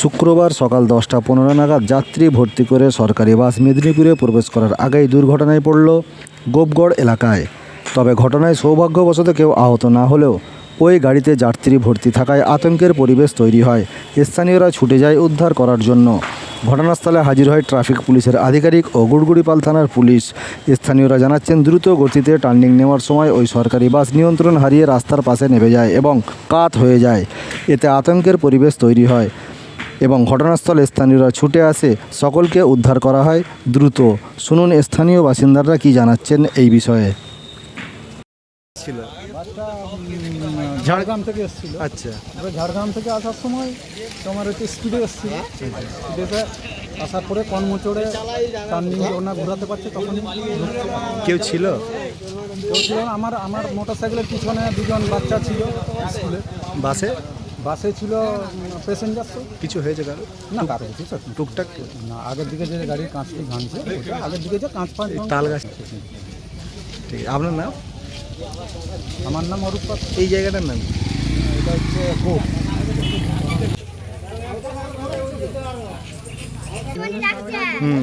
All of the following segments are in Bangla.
শুক্রবার সকাল দশটা পনেরো নাগাদ যাত্রী ভর্তি করে সরকারি বাস মেদিনীপুরে প্রবেশ করার আগেই দুর্ঘটনায় পড়ল গোপগড় এলাকায়। তবে ঘটনায় সৌভাগ্যবশত কেউ আহত না হলেও ওই গাড়িতে যাত্রী ভর্তি থাকায় আতঙ্কের পরিবেশ তৈরি হয়। স্থানীয়রা ছুটে যায় উদ্ধার করার জন্য। ঘটনাস্থলে হাজির হয় ট্রাফিক পুলিশের আধিকারিক ও গুড়গুড়িপাল থানার পুলিশ। স্থানীয়রা জানাচ্ছেন, দ্রুত গতিতে টার্নিং নেওয়ার সময় ওই সরকারি বাস নিয়ন্ত্রণ হারিয়ে রাস্তার পাশে নেমে যায় এবং কাত হয়ে যায়। এতে আতঙ্কের পরিবেশ তৈরি হয়। এবং ঘটনাস্থলে স্থানীয়রা ছুটে আসে। সকলকে উদ্ধার করা হয় দ্রুত। শুনুন স্থানীয় বাসিন্দারা কি জানাচ্ছেন এই বিষয়ে। ছিল। ঝাড়গ্রাম থেকে এসেছিল। আচ্ছা। এবার ঝাড়গ্রাম থেকে আসার সময় তোমার হচ্ছে স্পিডে এসেছিল। স্পিডে আসার পরে কর্মচড়ে টার্নিং না ঘোরাতে পারছে তখন কেউ ছিল? কেউ ছিল আমার আমার মোটর সাইকেলের পিছনে দুজন বাচ্চা ছিল স্কুলে। বাসে? বাসে ছিল প্যাসেঞ্জার তো। কিছু হয়েছে কারও? না কারও কিছু সত্যি টুকটাক? না আগের দিকে যে গাড়ির কাঁচটি ভাঙছে ওটা আগের দিকে যে কাঁচ পাঁচ তাল গাছ। ঠিক আছে আপনার নাম? আমার নাম অরূপ এই জায়গাটার নাম এটা হচ্ছে গোপ। হুম।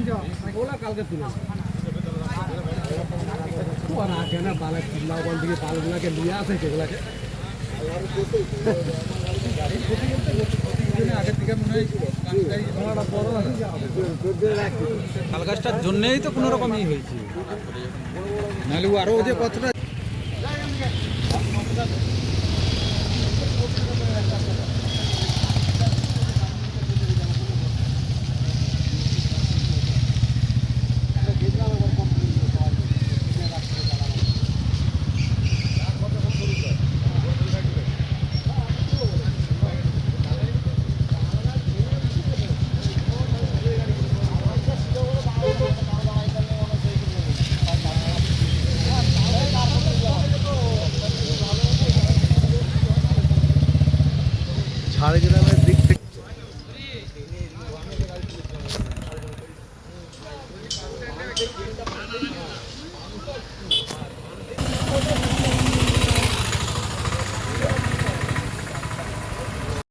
দাঁড়াও দাঁড়াও তাল গাছটার জন্যই তো কোনো রকমই হয়েছে। নাহলে আরও যে কতটা ঝাড়গ্রামের দিক থেকে